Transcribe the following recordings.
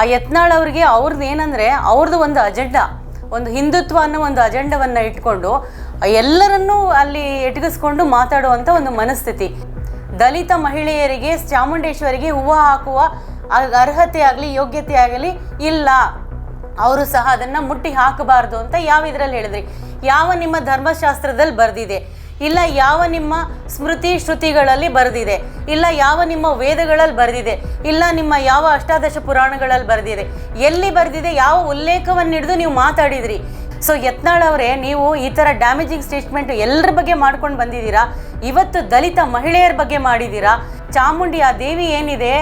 ಆ ಯತ್ನಾಳ್ ಅವ್ರಿಗೆ ಅವ್ರದ್ದು ಏನಂದರೆ ಅವ್ರದ್ದು ಒಂದು ಅಜೆಂಡಾ, ಒಂದು ಹಿಂದುತ್ವ ಅನ್ನೋ ಒಂದು ಅಜೆಂಡವನ್ನು ಇಟ್ಕೊಂಡು ಎಲ್ಲರನ್ನೂ ಅಲ್ಲಿ ಎಟಗಿಸ್ಕೊಂಡು ಮಾತಾಡುವಂಥ ಒಂದು ಮನಸ್ಥಿತಿ. ದಲಿತ ಮಹಿಳೆಯರಿಗೆ, ಚಾಮುಂಡೇಶ್ವರಿಗೆ ಹೂವು ಹಾಕುವ ಅರ್ಹತೆ ಆಗಲಿ, ಯೋಗ್ಯತೆ ಆಗಲಿ ಇಲ್ಲ. ಅವರು ಸಹ ಅದನ್ನು ಮುಟ್ಟಿ ಹಾಕಬಾರ್ದು ಅಂತ ಯಾವ ಇದರಲ್ಲಿ ಹೇಳಿದ್ರಿ? ಯಾವ ನಿಮ್ಮ ಧರ್ಮಶಾಸ್ತ್ರದಲ್ಲಿ ಬರೆದಿದೆ? ಇಲ್ಲ ಯಾವ ನಿಮ್ಮ ಸ್ಮೃತಿ ಶ್ರುತಿಗಳಲ್ಲಿ ಬರೆದಿದೆ, ಇಲ್ಲ ಯಾವ ನಿಮ್ಮ ವೇದಗಳಲ್ಲಿ ಬರೆದಿದೆ, ಇಲ್ಲ ನಿಮ್ಮ ಯಾವ ಅಷ್ಟಾದಶ ಪುರಾಣಗಳಲ್ಲಿ ಬರೆದಿದೆ, ಎಲ್ಲಿ ಬರೆದಿದೆ, ಯಾವ ಉಲ್ಲೇಖವನ್ನು ಹಿಡಿದು ನೀವು ಮಾತಾಡಿದ್ರಿ? ಸೊ ಯತ್ನಾಳ್ ಅವರೇ, ನೀವು ಈ ಥರ ಡ್ಯಾಮೇಜಿಂಗ್ ಸ್ಟೇಟ್ಮೆಂಟ್ ಎಲ್ಲರ ಬಗ್ಗೆ ಮಾಡ್ಕೊಂಡು ಬಂದಿದ್ದೀರಾ? ಇವತ್ತು ದಲಿತ ಮಹಿಳೆಯರ ಬಗ್ಗೆ ಮಾಡಿದ್ದೀರಾ? ಚಾಮುಂಡಿ, ಆ ದೇವಿ ಏನಿದೆ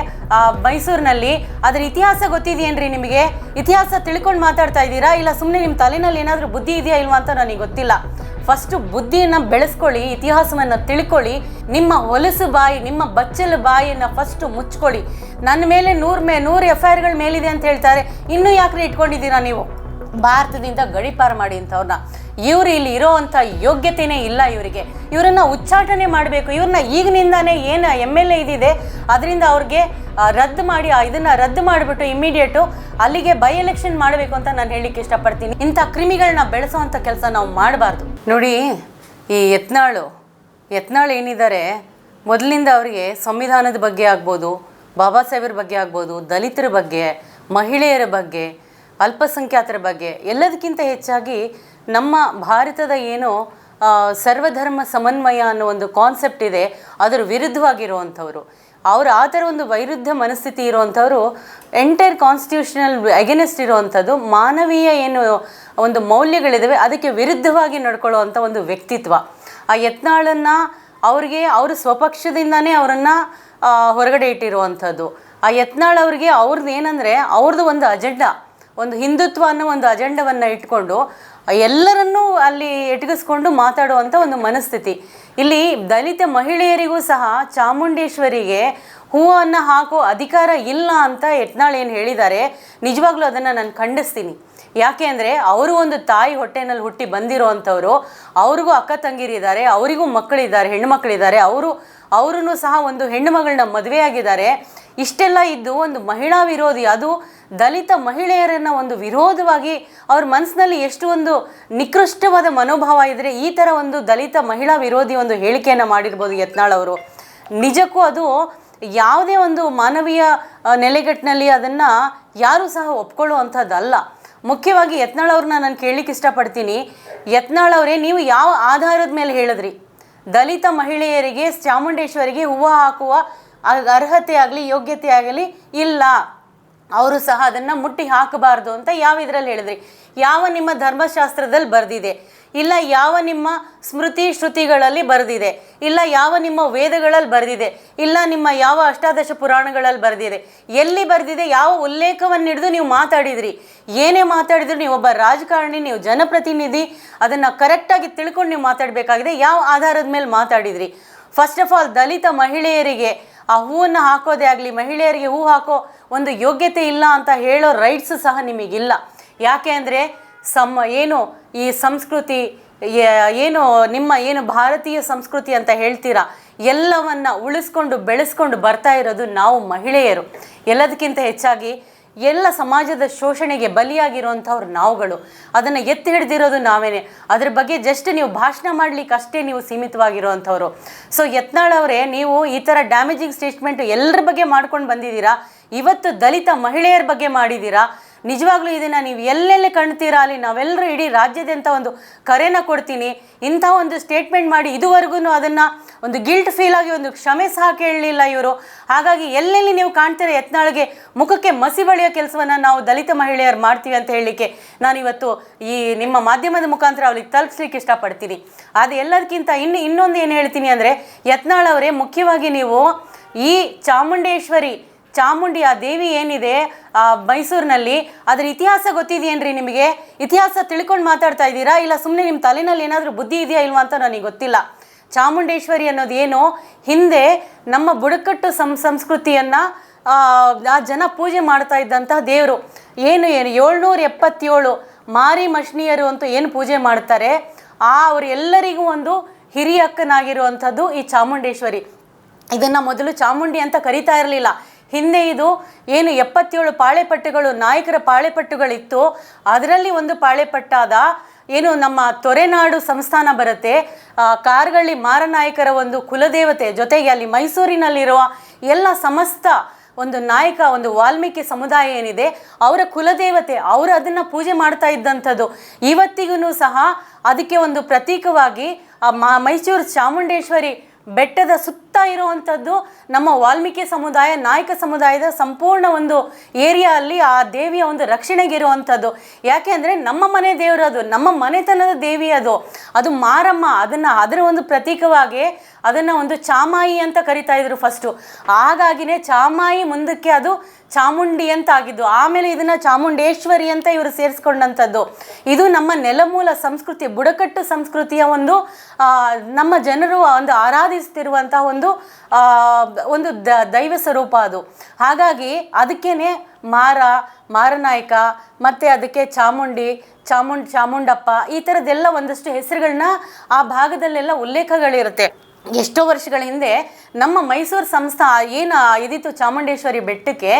ಮೈಸೂರಿನಲ್ಲಿ, ಅದರ ಇತಿಹಾಸ ಗೊತ್ತಿದೆಯೇನ್ರಿ ನಿಮಗೆ? ಇತಿಹಾಸ ತಿಳ್ಕೊಂಡು ಮಾತಾಡ್ತಾ ಇದ್ದೀರಾ? ಇಲ್ಲ ಸುಮ್ಮನೆ ನಿಮ್ಮ ತಲೆನಲ್ಲಿ ಏನಾದರೂ ಬುದ್ಧಿ ಇದೆಯಾ, ಇಲ್ವಾ ಅಂತ ನನಗೆ ಗೊತ್ತಿಲ್ಲ. ಫಸ್ಟು ಬುದ್ಧಿಯನ್ನು ಬೆಳೆಸ್ಕೊಳ್ಳಿ, ಇತಿಹಾಸವನ್ನು ತಿಳ್ಕೊಳ್ಳಿ, ನಿಮ್ಮ ಹೊಲಸು ಬಾಯಿ, ನಿಮ್ಮ ಬಚ್ಚಲು ಬಾಯಿಯನ್ನು ಫಸ್ಟು ಮುಚ್ಕೊಳ್ಳಿ. ನನ್ನ ಮೇಲೆ ನೂರು ಮೇ, ನೂರು ಎಫ್ ಐ ಆರ್ಗಳ ಮೇಲಿದೆ ಅಂತ ಹೇಳ್ತಾರೆ. ಇನ್ನೂ ಯಾಕ್ರಿ ಇಟ್ಕೊಂಡಿದ್ದೀರಾ ನೀವು? ಭಾರತದಿಂದ ಗಡಿಪಾರು ಮಾಡಿ ಅಂತವ್ರನ್ನ. ಇವರು ಇಲ್ಲಿ ಇರೋವಂಥ ಯೋಗ್ಯತೆಯೇ ಇಲ್ಲ ಇವರಿಗೆ. ಇವರನ್ನ ಉಚ್ಚಾಟನೆ ಮಾಡಬೇಕು. ಇವ್ರನ್ನ ಈಗಿನಿಂದಾನೇ ಏನು ಎಂ ಎಲ್ ಎ ಇದಿದೆ, ಅದರಿಂದ ಅವ್ರಿಗೆ ರದ್ದು ಮಾಡಿ ಇದನ್ನ ರದ್ದು ಮಾಡಿಬಿಟ್ಟು ಇಮ್ಮಿಡಿಯೇಟು ಅಲ್ಲಿಗೆ ಬೈ ಎಲೆಕ್ಷನ್ ಮಾಡಬೇಕು ಅಂತ ನಾನು ಹೇಳಲಿಕ್ಕೆ ಇಷ್ಟಪಡ್ತೀನಿ. ಇಂಥ ಕ್ರಿಮಿಗಳನ್ನ ಬೆಳೆಸೋವಂಥ ಕೆಲಸ ನಾವು ಮಾಡಬಾರ್ದು. ನೋಡಿ, ಈ ಯತ್ನಾಳು ಯತ್ನಾಳು ಏನಿದ್ದಾರೆ ಮೊದಲಿಂದ ಅವರಿಗೆ ಸಂವಿಧಾನದ ಬಗ್ಗೆ ಆಗ್ಬೋದು, ಬಾಬಾ ಸಾಹೇಬ್ರ ಬಗ್ಗೆ ಆಗ್ಬೋದು, ದಲಿತರ ಬಗ್ಗೆ, ಮಹಿಳೆಯರ ಬಗ್ಗೆ ಅಲ್ಪಸಂಖ್ಯಾತರ ಬಗ್ಗೆ. ಎಲ್ಲದಕ್ಕಿಂತ ಹೆಚ್ಚಾಗಿ ನಮ್ಮ ಭಾರತದ ಏನು ಸರ್ವಧರ್ಮ ಸಮನ್ವಯ ಅನ್ನೋ ಒಂದು ಕಾನ್ಸೆಪ್ಟ್ ಇದೆ, ಅದರ ವಿರುದ್ಧವಾಗಿರುವಂಥವ್ರು. ಅವರು ಆ ಥರ ಒಂದು ವೈರುಧ್ಯ ಮನಸ್ಥಿತಿ ಇರುವಂಥವ್ರು ಎಂಟೈರ್ ಕಾನ್ಸ್ಟಿಟ್ಯೂಷನಲ್ ಅಗೇನೆಸ್ಟ್ ಇರುವಂಥದ್ದು, ಮಾನವೀಯ ಏನು ಒಂದು ಮೌಲ್ಯಗಳಿದ್ದಾವೆ ಅದಕ್ಕೆ ವಿರುದ್ಧವಾಗಿ ನಡ್ಕೊಳ್ಳುವಂಥ ಒಂದು ವ್ಯಕ್ತಿತ್ವ. ಆ ಯತ್ನಾಳನ್ನು ಅವ್ರಿಗೆ, ಅವರು ಸ್ವಪಕ್ಷದಿಂದನೇ ಅವರನ್ನು ಹೊರಗಡೆ ಇಟ್ಟಿರುವಂಥದ್ದು. ಆ ಯತ್ನಾಳ್ ಅವ್ರಿಗೆ ಅವ್ರದ್ದು ಏನಂದರೆ ಅವ್ರದ್ದು ಒಂದು ಅಜೆಂಡಾ ಒಂದು ಹಿಂದುತ್ವ ಅನ್ನೋ ಒಂದು ಅಜೆಂಡವನ್ನು ಇಟ್ಕೊಂಡು ಎಲ್ಲರನ್ನೂ ಅಲ್ಲಿ ಎಟಗಿಸ್ಕೊಂಡು ಮಾತಾಡುವಂಥ ಒಂದು ಮನಸ್ಥಿತಿ. ಇಲ್ಲಿ ದಲಿತ ಮಹಿಳೆಯರಿಗೂ ಸಹ ಚಾಮುಂಡೇಶ್ವರಿಗೆ ಹೂವನ್ನು ಹಾಕೋ ಅಧಿಕಾರ ಇಲ್ಲ ಅಂತ ಯತ್ನಾಳ್ ಏನು ಹೇಳಿದ್ದಾರೆ, ನಿಜವಾಗ್ಲೂ ಅದನ್ನು ನಾನು ಖಂಡಿಸ್ತೀನಿ. ಯಾಕೆ ಅಂದರೆ ಅವರು ಒಂದು ತಾಯಿ ಹೊಟ್ಟೆನಲ್ಲಿ ಹುಟ್ಟಿ ಬಂದಿರೋವಂಥವ್ರು, ಅವ್ರಿಗೂ ಅಕ್ಕ ತಂಗಿರಿದ್ದಾರೆ ಅವರಿಗೂ ಮಕ್ಕಳಿದ್ದಾರೆ, ಹೆಣ್ಣುಮಕ್ಕಳಿದ್ದಾರೆ, ಅವರು ಅವರೂ ಸಹ ಒಂದು ಹೆಣ್ಣು ಮಗಳನ್ನ ಮದುವೆಯಾಗಿದ್ದಾರೆ. ಇಷ್ಟೆಲ್ಲ ಇದ್ದು ಒಂದು ಮಹಿಳಾ ವಿರೋಧಿ, ಅದು ದಲಿತ ಮಹಿಳೆಯರನ್ನು ಒಂದು ವಿರೋಧವಾಗಿ ಅವ್ರ ಮನಸ್ಸಿನಲ್ಲಿ ಎಷ್ಟು ಒಂದು ನಿಕೃಷ್ಟವಾದ ಮನೋಭಾವ ಇದ್ದರೆ ಈ ಥರ ಒಂದು ದಲಿತ ಮಹಿಳಾ ವಿರೋಧಿ ಒಂದು ಹೇಳಿಕೆಯನ್ನು ಮಾಡಿರ್ಬೋದು ಯತ್ನಾಳ್ ಅವರು. ನಿಜಕ್ಕೂ ಅದು ಯಾವುದೇ ಒಂದು ಮಾನವೀಯ ನೆಲೆಗಟ್ಟಿನಲ್ಲಿ ಅದನ್ನು ಯಾರೂ ಸಹ ಒಪ್ಕೊಳ್ಳುವಂಥದ್ದಲ್ಲ. ಮುಖ್ಯವಾಗಿ ಯತ್ನಾಳ್ ಅವ್ರನ್ನ ನಾನು ಕೇಳಲಿಕ್ಕೆ ಇಷ್ಟಪಡ್ತೀನಿ. ಯತ್ನಾಳ್ ಅವರೇ, ನೀವು ಯಾವ ಆಧಾರದ ಮೇಲೆ ಹೇಳಿದ್ರಿ? ದಲಿತ ಮಹಿಳೆಯರಿಗೆ, ಚಾಮುಂಡೇಶ್ವರಿಗೆ ಹೂವು ಹಾಕುವ ಅರ್ಹತೆ ಆಗಲಿ, ಯೋಗ್ಯತೆ ಆಗಲಿ ಇಲ್ಲ. ಅವರು ಸಹ ಅದನ್ನು ಮುಟ್ಟಿ ಹಾಕಬಾರ್ದು ಅಂತ ಯಾವ ಇದರಲ್ಲಿ ಹೇಳಿದ್ರಿ? ಯಾವ ನಿಮ್ಮ ಧರ್ಮಶಾಸ್ತ್ರದಲ್ಲಿ ಬರೆದಿದೆ? ಇಲ್ಲ ಯಾವ ನಿಮ್ಮ ಸ್ಮೃತಿ ಶ್ರುತಿಗಳಲ್ಲಿ ಬರೆದಿದೆ? ಇಲ್ಲ ಯಾವ ನಿಮ್ಮ ವೇದಗಳಲ್ಲಿ ಬರೆದಿದೆ? ಇಲ್ಲ ನಿಮ್ಮ ಯಾವ ಅಷ್ಟಾದಶ ಪುರಾಣಗಳಲ್ಲಿ ಬರೆದಿದೆ? ಎಲ್ಲಿ ಬರೆದಿದೆ? ಯಾವ ಉಲ್ಲೇಖವನ್ನು ಹಿಡಿದು ನೀವು ಮಾತಾಡಿದ್ರಿ? ಏನೇ ಮಾತಾಡಿದ್ರು ನೀವು ಒಬ್ಬ ರಾಜಕಾರಣಿ, ನೀವು ಜನಪ್ರತಿನಿಧಿ, ಅದನ್ನು ಕರೆಕ್ಟಾಗಿ ತಿಳ್ಕೊಂಡು ನೀವು ಮಾತಾಡಬೇಕಾಗಿದೆ. ಯಾವ ಆಧಾರದ ಮೇಲೆ ಮಾತಾಡಿದ್ರಿ? ಫಸ್ಟ್ ಆಫ್ ಆಲ್ ದಲಿತ ಮಹಿಳೆಯರಿಗೆ ಆ ಹೂವನ್ನು ಹಾಕೋದೇ ಆಗಲಿ, ಮಹಿಳೆಯರಿಗೆ ಹೂ ಹಾಕೋ ಒಂದು ಯೋಗ್ಯತೆ ಇಲ್ಲ ಅಂತ ಹೇಳೋ ರೈಟ್ಸ್ ಸಹ ನಿಮಗಿಲ್ಲ. ಯಾಕೆ ಅಂದರೆ ಸಮ ಏನು ಈ ಸಂಸ್ಕೃತಿ ಏನು ನಿಮ್ಮ ಏನು ಭಾರತೀಯ ಸಂಸ್ಕೃತಿ ಅಂತ ಹೇಳ್ತೀರಾ, ಎಲ್ಲವನ್ನು ಉಳಿಸ್ಕೊಂಡು ಬೆಳೆಸ್ಕೊಂಡು ಬರ್ತಾ ಇರೋದು ನಾವು ಮಹಿಳೆಯರು. ಎಲ್ಲದಕ್ಕಿಂತ ಹೆಚ್ಚಾಗಿ ಎಲ್ಲ ಸಮಾಜದ ಶೋಷಣೆಗೆ ಬಲಿಯಾಗಿರುವಂಥವ್ರು ನಾವುಗಳು. ಅದನ್ನು ಎತ್ತಿ ಹಿಡ್ದಿರೋದು ನಾವೇನೆ. ಅದ್ರ ಬಗ್ಗೆ ಜಸ್ಟ್ ನೀವು ಭಾಷಣ ಮಾಡ್ಲಿಕ್ಕೆ ಅಷ್ಟೇ ನೀವು ಸೀಮಿತವಾಗಿರುವಂಥವ್ರು. ಸೊ ಯತ್ನಾಳ್ ಅವರೇ, ನೀವು ಈ ಥರ ಡ್ಯಾಮೇಜಿಂಗ್ ಸ್ಟೇಟ್ಮೆಂಟ್ ಎಲ್ಲರ ಬಗ್ಗೆ ಮಾಡ್ಕೊಂಡು ಬಂದಿದ್ದೀರಾ? ಇವತ್ತು ದಲಿತ ಮಹಿಳೆಯರ ಬಗ್ಗೆ ಮಾಡಿದ್ದೀರಾ? ನಿಜವಾಗ್ಲೂ ಇದನ್ನು ನೀವು ಎಲ್ಲೆಲ್ಲಿ ಕಾಣ್ತೀರಾ ಅಲ್ಲಿ ನಾವೆಲ್ಲರೂ ಇಡೀ ರಾಜ್ಯದಂತ ಒಂದು ಕರೆನ ಕೊಡ್ತೀನಿ. ಇಂಥ ಒಂದು ಸ್ಟೇಟ್ಮೆಂಟ್ ಮಾಡಿ ಇದುವರೆಗೂ ಅದನ್ನು ಒಂದು ಗಿಲ್ಟ್ ಫೀಲ್ ಆಗಿ ಒಂದು ಕ್ಷಮೆ ಸಹ ಕೇಳಲಿಲ್ಲ ಇವರು. ಹಾಗಾಗಿ ಎಲ್ಲೆಲ್ಲಿ ನೀವು ಕಾಣ್ತೀರಾ ಯತ್ನಾಳ್ಗೆ ಮುಖಕ್ಕೆ ಮಸಿ ಬಳಿಯೋ ಕೆಲಸವನ್ನು ನಾವು ದಲಿತ ಮಹಿಳೆಯರು ಮಾಡ್ತೀವಿ ಅಂತ ಹೇಳಲಿಕ್ಕೆ ನಾನಿವತ್ತು ಈ ನಿಮ್ಮ ಮಾಧ್ಯಮದ ಮುಖಾಂತರ ಅವ್ರಿಗೆ ತಲುಪಿಸ್ಲಿಕ್ಕೆ ಇಷ್ಟಪಡ್ತೀನಿ. ಅದು ಎಲ್ಲದಕ್ಕಿಂತ ಇನ್ನು ಇನ್ನೊಂದು ಏನು ಹೇಳ್ತೀನಿ ಅಂದರೆ ಯತ್ನಾಳ್ ಅವರೇ ಮುಖ್ಯವಾಗಿ ನೀವು ಈ ಚಾಮುಂಡೇಶ್ವರಿ ಚಾಮುಂಡಿ ಆ ದೇವಿ ಏನಿದೆ ಮೈಸೂರಿನಲ್ಲಿ, ಅದ್ರ ಇತಿಹಾಸ ಗೊತ್ತಿದೆಯೇನ್ರಿ ನಿಮಗೆ? ಇತಿಹಾಸ ತಿಳ್ಕೊಂಡು ಮಾತಾಡ್ತಾ ಇದ್ದೀರಾ? ಇಲ್ಲ ಸುಮ್ಮನೆ ನಿಮ್ಮ ತಲೆನಲ್ಲಿ ಏನಾದರೂ ಬುದ್ಧಿ ಇದೆಯಾ ಇಲ್ವಾ ಅಂತ ನನಗೆ ಗೊತ್ತಿಲ್ಲ. ಚಾಮುಂಡೇಶ್ವರಿ ಅನ್ನೋದು ಏನು? ಹಿಂದೆ ನಮ್ಮ ಬುಡಕಟ್ಟು ಸಂ ಸಂಸ್ಕೃತಿಯನ್ನು, ಆ ಜನ ಪೂಜೆ ಮಾಡ್ತಾ ಇದ್ದಂತಹ ದೇವರು. ಏನು ಏನು ಏಳ್ನೂರ ಎಪ್ಪತ್ತೇಳು ಮಾರಿ ಮಷ್ಣಿಯರು ಅಂತೂ ಏನು ಪೂಜೆ ಮಾಡ್ತಾರೆ? ಆ, ಅವರು ಎಲ್ಲರಿಗೂ ಒಂದು ಹಿರಿಯಕ್ಕನಾಗಿರುವಂಥದ್ದು ಈ ಚಾಮುಂಡೇಶ್ವರಿ. ಇದನ್ನು ಮೊದಲು ಚಾಮುಂಡಿ ಅಂತ ಕರಿತಾ ಇರಲಿಲ್ಲ. ಹಿಂದೆ ಇದು ಏನು ಎಪ್ಪತ್ತೇಳು ಪಾಳೆಪಟ್ಟುಗಳು, ನಾಯಕರ ಪಾಳೆಪಟ್ಟುಗಳಿತ್ತು. ಅದರಲ್ಲಿ ಒಂದು ಪಾಳೆಪಟ್ಟಾದ ಏನು ನಮ್ಮ ತೊರೆನಾಡು ಸಂಸ್ಥಾನ ಬರುತ್ತೆ. ಕಾರ್ಗಳ್ಳಿ ಮಾರನಾಯಕರ ಒಂದು ಕುಲದೇವತೆ ಜೊತೆಗೆ ಅಲ್ಲಿ ಮೈಸೂರಿನಲ್ಲಿರುವ ಎಲ್ಲ ಸಮಸ್ತ ಒಂದು ನಾಯಕ, ಒಂದು ವಾಲ್ಮೀಕಿ ಸಮುದಾಯ ಏನಿದೆ, ಅವರ ಕುಲದೇವತೆ, ಅವರು ಅದನ್ನು ಪೂಜೆ ಮಾಡ್ತಾ ಇದ್ದಂಥದ್ದು. ಇವತ್ತಿಗೂ ಸಹ ಅದಕ್ಕೆ ಒಂದು ಪ್ರತೀಕವಾಗಿ ಮೈಸೂರು ಚಾಮುಂಡೇಶ್ವರಿ ಬೆಟ್ಟದ ಸುತ್ತ ಇರುವಂಥದ್ದು ನಮ್ಮ ವಾಲ್ಮೀಕಿ ಸಮುದಾಯ, ನಾಯಕ ಸಮುದಾಯದ ಸಂಪೂರ್ಣ ಒಂದು ಏರಿಯಾ ಅಲ್ಲಿ ಆ ದೇವಿಯ ಒಂದು ರಕ್ಷಣೆಗೆ ಇರುವಂಥದ್ದು. ಯಾಕೆ ಅಂದರೆ ನಮ್ಮ ಮನೆ ದೇವರು ಅದು, ನಮ್ಮ ಮನೆತನದ ದೇವಿ ಅದು. ಅದು ಮಾರಮ್ಮ, ಅದನ್ನು ಅದರ ಒಂದು ಪ್ರತೀಕವಾಗಿ ಅದನ್ನು ಒಂದು ಚಾಮಾಯಿ ಅಂತ ಕರಿತಾ ಇದ್ರು ಫಸ್ಟು ಹಾಗಾಗಿನೇ ಚಾಮಾಯಿ ಮುಂದಕ್ಕೆ ಅದು ಚಾಮುಂಡಿ ಅಂತ ಆಗಿದ್ದು, ಆಮೇಲೆ ಇದನ್ನು ಚಾಮುಂಡೇಶ್ವರಿ ಅಂತ ಇವರು ಸೇರಿಸ್ಕೊಂಡಂಥದ್ದು. ಇದು ನಮ್ಮ ನೆಲಮೂಲ ಸಂಸ್ಕೃತಿ, ಬುಡಕಟ್ಟು ಸಂಸ್ಕೃತಿಯ ಒಂದು ನಮ್ಮ ಜನರು ಒಂದು ಆರಾಧಿಸ್ತಿರುವಂತಹ ಒಂದು ಒಂದು ದೈವ ಸ್ವರೂಪ ಅದು. ಹಾಗಾಗಿ ಅದಕ್ಕೇ ಮಾರ, ಮಾರನಾಯಕ, ಮತ್ತು ಅದಕ್ಕೆ ಚಾಮುಂಡಿ, ಚಾಮುಂಡ್, ಚಾಮುಂಡಪ್ಪ ಈ ಥರದ್ದೆಲ್ಲ ಒಂದಷ್ಟು ಹೆಸರುಗಳನ್ನ ಆ ಭಾಗದಲ್ಲೆಲ್ಲ ಉಲ್ಲೇಖಗಳಿರುತ್ತೆ. ಎಷ್ಟೋ ವರ್ಷಗಳ ಹಿಂದೆ ನಮ್ಮ ಮೈಸೂರು ಸಂಸ್ಥಾ ಏನು ಇದಿತ್ತು ಚಾಮುಂಡೇಶ್ವರಿ ಬೆಟ್ಟಕ್ಕೆ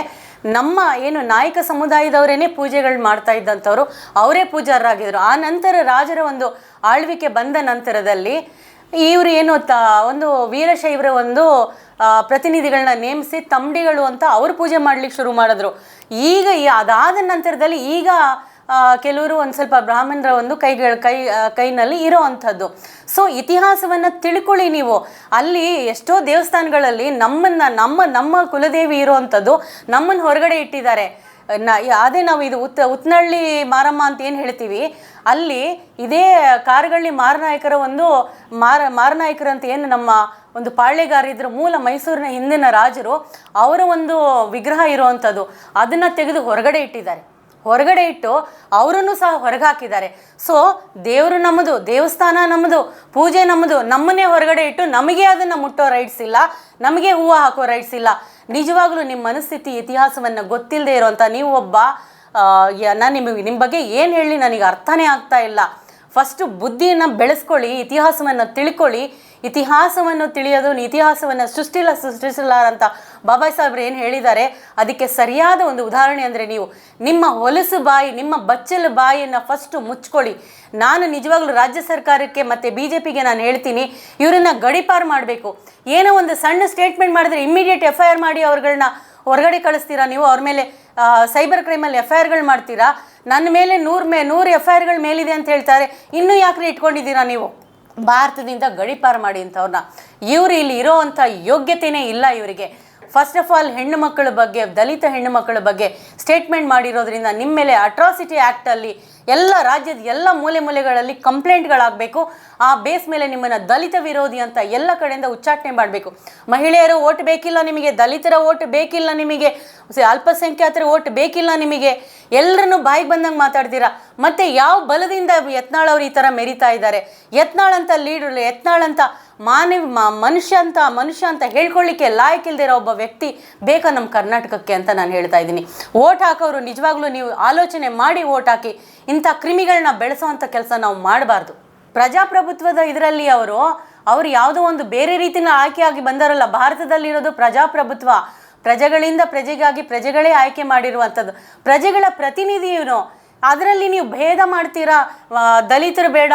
ನಮ್ಮ ಏನು ನಾಯಕ ಸಮುದಾಯದವರೇನೆ ಪೂಜೆಗಳು ಮಾಡ್ತಾ ಇದ್ದಂಥವ್ರು, ಅವರೇ ಪೂಜಾರರಾಗಿದ್ದರು ಆ ನಂತರ ರಾಜರ ಒಂದು ಆಳ್ವಿಕೆ ಬಂದ ನಂತರದಲ್ಲಿ ಇವರು ಏನು ತ ಒಂದು ವೀರಶೈವರ ಒಂದು ಪ್ರತಿನಿಧಿಗಳನ್ನ ನೇಮಿಸಿ ತಂಬಡಿಗಳು ಅಂತ ಅವರು ಪೂಜೆ ಮಾಡ್ಲಿಕ್ಕೆ ಶುರು ಮಾಡಿದ್ರು. ಈಗ ಅದಾದ ನಂತರದಲ್ಲಿ ಈಗ ಕೆಲವರು ಒಂದು ಸ್ವಲ್ಪ ಬ್ರಾಹ್ಮಣರ ಒಂದು ಕೈ ಕೈ ಕೈನಲ್ಲಿ ಇರೋ ಅಂಥದ್ದು. ಸೊ ಇತಿಹಾಸವನ್ನು ತಿಳ್ಕೊಳ್ಳಿ ನೀವು. ಅಲ್ಲಿ ಎಷ್ಟೋ ದೇವಸ್ಥಾನಗಳಲ್ಲಿ ನಮ್ಮನ್ನು, ನಮ್ಮ ನಮ್ಮ ಕುಲದೇವಿ ಇರೋವಂಥದ್ದು ನಮ್ಮನ್ನು ಹೊರಗಡೆ ಇಟ್ಟಿದ್ದಾರೆ. ನ, ಅದೇ ನಾವು ಇದು ಉತ್, ಉತ್ನಳ್ಳಿ ಮಾರಮ್ಮ ಅಂತ ಏನು ಹೇಳ್ತೀವಿ? ಅಲ್ಲಿ ಇದೇ ಕಾರ್ಗಳ್ಳಿ ಮಾರನಾಯಕರ ಒಂದು ಮಾರ, ಮಾರನಾಯಕರು ಅಂತ ಏನು ನಮ್ಮ ಒಂದು ಪಾಳ್ಯಗಾರಿದ್ರು ಮೂಲ ಮೈಸೂರಿನ ಹಿಂದಿನ ರಾಜರು, ಅವರ ಒಂದು ವಿಗ್ರಹ ಇರುವಂಥದ್ದು ಅದನ್ನು ತೆಗೆದು ಹೊರಗಡೆ ಇಟ್ಟಿದ್ದಾರೆ. ಹೊರಗಡೆ ಇಟ್ಟು ಅವರನ್ನು ಸಹ ಹೊರಗೆ ಹಾಕಿದ್ದಾರೆ ಸೊ ದೇವರು ನಮ್ಮದು, ದೇವಸ್ಥಾನ ನಮ್ಮದು, ಪೂಜೆ ನಮ್ಮದು, ನಮ್ಮನ್ನೇ ಹೊರಗಡೆ ಇಟ್ಟು ನಮಗೆ ಅದನ್ನು ಮುಟ್ಟೋ ರೈಟ್ಸ್ ಇಲ್ಲ, ನಮಗೆ ಹೂವು ಹಾಕೋ ರೈಟ್ಸ್ ಇಲ್ಲ. ನಿಜವಾಗ್ಲೂ ನಿಮ್ಮ ಮನಸ್ಥಿತಿ, ಇತಿಹಾಸವನ್ನು ಗೊತ್ತಿಲ್ಲದೆ ಇರೋಂಥ ನೀವು ಒಬ್ಬ ನಾನು ನಿಮಗೆ ನಿಮ್ಮ ಬಗ್ಗೆ ಏನು ಹೇಳಿ ನನಗೆ ಅರ್ಥನೇ ಆಗ್ತಾ ಇಲ್ಲ. ಫಸ್ಟು ಬುದ್ಧಿಯನ್ನು ಬೆಳೆಸ್ಕೊಳ್ಳಿ, ಇತಿಹಾಸವನ್ನು ತಿಳ್ಕೊಳ್ಳಿ. ಇತಿಹಾಸವನ್ನು ತಿಳಿಯೋದು ಇತಿಹಾಸವನ್ನು ಸೃಷ್ಟಿಲ್ಲ ಸೃಷ್ಟಿಸಲಾರ ಅಂತ ಬಾಬಾ ಸಾಹೇಬ್ರು ಏನು ಹೇಳಿದ್ದಾರೆ, ಅದಕ್ಕೆ ಸರಿಯಾದ ಒಂದು ಉದಾಹರಣೆ ಅಂದರೆ ನೀವು, ನಿಮ್ಮ ಹೊಲಸು ಬಾಯಿ, ನಿಮ್ಮ ಬಚ್ಚಲು ಬಾಯಿಯನ್ನು ಫಸ್ಟು ಮುಚ್ಕೊಳ್ಳಿ. ನಾನು ನಿಜವಾಗ್ಲೂ ರಾಜ್ಯ ಸರ್ಕಾರಕ್ಕೆ ಮತ್ತು ಬಿ ಜೆ ಪಿಗೆ ನಾನು ಹೇಳ್ತೀನಿ, ಇವರನ್ನ ಗಡಿಪಾರು ಮಾಡಬೇಕು. ಏನೋ ಒಂದು ಸಣ್ಣ ಸ್ಟೇಟ್ಮೆಂಟ್ ಮಾಡಿದ್ರೆ ಇಮ್ಮಿಡಿಯೇಟ್ ಎಫ್ ಐ ಆರ್ ಮಾಡಿ ಅವ್ರಗಳನ್ನ ಹೊರಗಡೆ ಕಳಿಸ್ತೀರಾ ನೀವು? ಅವ್ರ ಮೇಲೆ ಸೈಬರ್ ಕ್ರೈಮಲ್ಲಿ ಎಫ್ ಐ ಆರ್ಗಳು ಮಾಡ್ತೀರಾ? ನನ್ನ ಮೇಲೆ ನೂರು ಮೇ, ನೂರು ಎಫ್ ಐ ಆರ್ಗಳ ಮೇಲಿದೆ ಅಂತ ಹೇಳ್ತಾರೆ. ಇನ್ನೂ ಯಾಕ್ರಿ ಇಟ್ಕೊಂಡಿದ್ದೀರಾ ನೀವು? ಭಾರತದಿಂದ ಗಡಿಪಾರು ಮಾಡಿ ಅಂಥವ್ರನ್ನ ಇವರು ಇಲ್ಲಿ ಇರೋವಂಥ ಯೋಗ್ಯತೆಯೇ ಇಲ್ಲ ಇವರಿಗೆ. ಫಸ್ಟ್ ಆಫ್ ಆಲ್ ಹೆಣ್ಣು ಮಕ್ಕಳ ಬಗ್ಗೆ, ದಲಿತ ಹೆಣ್ಣು ಮಕ್ಕಳ ಬಗ್ಗೆ ಸ್ಟೇಟ್ಮೆಂಟ್ ಮಾಡಿರೋದ್ರಿಂದ ನಿಮ್ಮ ಮೇಲೆ ಅಟ್ರಾಸಿಟಿ ಆ್ಯಕ್ಟಲ್ಲಿ ಎಲ್ಲ ರಾಜ್ಯದ ಎಲ್ಲ ಮೂಲೆ ಮೂಲೆಗಳಲ್ಲಿ ಕಂಪ್ಲೇಂಟ್ಗಳಾಗಬೇಕು. ಆ ಬೇಸ್ ಮೇಲೆ ನಿಮ್ಮನ್ನು ದಲಿತ ವಿರೋಧಿ ಅಂತ ಎಲ್ಲ ಕಡೆಯಿಂದ ಉಚ್ಚಾಟನೆ ಮಾಡಬೇಕು. ಮಹಿಳೆಯರು ಓಟ್ ಬೇಕಿಲ್ಲ ನಿಮಗೆ, ದಲಿತರ ಓಟ್ ಬೇಕಿಲ್ಲ ನಿಮಗೆ ಅಲ್ಪಸಂಖ್ಯಾತರ ಓಟ್ ಬೇಕಿಲ್ಲ ನಿಮಗೆ. ಎಲ್ಲರನ್ನು ಬಾಯಿಗೆ ಬಂದಂಗೆ ಮಾತಾಡ್ತೀರಾ? ಮತ್ತೆ ಯಾವ ಬಲದಿಂದ ಯತ್ನಾಳ್ ಅವರು ಈ ಥರ ಮೆರಿತಾ ಇದ್ದಾರೆ? ಯತ್ನಾಳ್ ಅಂತ ಲೀಡರ್ ಯತ್ನಾಳ್ ಅಂತ ಮಾನವ ಮನುಷ್ಯ ಅಂತ ಮನುಷ್ಯ ಅಂತ ಹೇಳ್ಕೊಳ್ಳಿಕ್ಕೆ ಲಾಯಕ್ಕಿಲ್ದಿರೋ ಒಬ್ಬ ವ್ಯಕ್ತಿ ಬೇಕಾ ನಮ್ಮ ಕರ್ನಾಟಕಕ್ಕೆ ಅಂತ ನಾನು ಹೇಳ್ತಾ ಇದ್ದೀನಿ. ಓಟ್ ಹಾಕೋರು ನಿಜವಾಗ್ಲೂ ನೀವು ಆಲೋಚನೆ ಮಾಡಿ ಓಟ್ ಹಾಕಿ. ಇಂಥ ಕ್ರಿಮಿಗಳನ್ನ ಬೆಳೆಸೋವಂಥ ಕೆಲಸ ನಾವು ಮಾಡಬಾರ್ದು. ಪ್ರಜಾಪ್ರಭುತ್ವದ ಇದರಲ್ಲಿ ಅವರು ಅವರು ಯಾವುದೋ ಒಂದು ಬೇರೆ ರೀತಿನ ಆಯ್ಕೆಯಾಗಿ ಬಂದಾರಲ್ಲ, ಭಾರತದಲ್ಲಿರೋದು ಪ್ರಜಾಪ್ರಭುತ್ವ. ಪ್ರಜೆಗಳಿಂದ ಪ್ರಜೆಗಾಗಿ ಪ್ರಜೆಗಳೇ ಆಯ್ಕೆ ಮಾಡಿರುವಂಥದ್ದು. ಪ್ರಜೆಗಳ ಪ್ರತಿನಿಧಿ ಅದರಲ್ಲಿ ನೀವು ಭೇದ ಮಾಡ್ತೀರಾ? ದಲಿತರು ಬೇಡ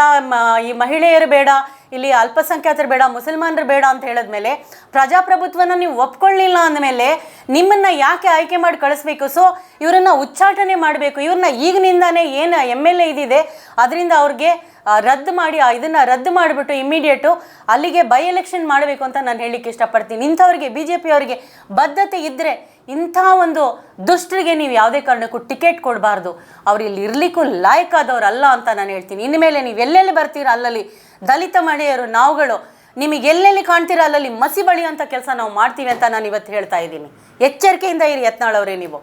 ಈ ಮಹಿಳೆಯರು ಬೇಡ, ಇಲ್ಲಿ ಅಲ್ಪಸಂಖ್ಯಾತರು ಬೇಡ, ಮುಸಲ್ಮಾನರು ಬೇಡ ಅಂತ ಹೇಳಿದ್ಮೇಲೆ ಪ್ರಜಾಪ್ರಭುತ್ವನ ನೀವು ಒಪ್ಕೊಳ್ಳಿಲ್ಲ ಅಂದಮೇಲೆ ನಿಮ್ಮನ್ನ ಯಾಕೆ ಆಯ್ಕೆ ಮಾಡಿ ಕಳಿಸ್ಬೇಕು? ಸೊ ಇವರನ್ನ ಉಚ್ಚಾಟನೆ ಮಾಡಬೇಕು. ಇವ್ರನ್ನ ಈಗಿನಿಂದಾನೇ ಏನು ಎಂ ಎಲ್ ಎ ಇದಿದೆ, ಅದರಿಂದ ಅವ್ರಿಗೆ ರದ್ದು ಮಾಡಿ ಇದನ್ನು ರದ್ದು ಮಾಡಿಬಿಟ್ಟು ಇಮ್ಮಿಡಿಯೇಟು ಅಲ್ಲಿಗೆ ಬೈ ಎಲೆಕ್ಷನ್ ಮಾಡಬೇಕು ಅಂತ ನಾನು ಹೇಳಲಿಕ್ಕೆ ಇಷ್ಟಪಡ್ತೀನಿ. ಇಂಥವ್ರಿಗೆ ಬಿ ಜೆ ಪಿಯವರಿಗೆ ಬದ್ಧತೆ ಇದ್ದರೆ ಇಂಥ ಒಂದು ದುಷ್ಟರಿಗೆ ನೀವು ಯಾವುದೇ ಕಾರಣಕ್ಕೂ ಟಿಕೆಟ್ ಕೊಡಬಾರ್ದು. ಅವ್ರು ಇಲ್ಲಿ ಇರಲಿಕ್ಕೂ ಅಲ್ಲ ಅಂತ ನಾನು ಹೇಳ್ತೀನಿ. ಇನ್ಮೇಲೆ ನೀವು ಎಲ್ಲೆಲ್ಲಿ ಬರ್ತೀರ ಅಲ್ಲಲ್ಲಿ ದಲಿತ ಮಹಿಳೆಯರು ನಾವುಗಳು, ನಿಮಗೆ ಎಲ್ಲೆಲ್ಲಿ ಕಾಣ್ತೀರ ಅಲ್ಲಲ್ಲಿ ಮಸಿ ಬಳಿಯುವಂಥ ಕೆಲಸ ನಾವು ಮಾಡ್ತೀವಿ ಅಂತ ನಾನು ಇವತ್ತು ಹೇಳ್ತಾ ಇದ್ದೀನಿ. ಎಚ್ಚರಿಕೆಯಿಂದ ಇರಿ ಯತ್ನಾಳವರೇ ನೀವು.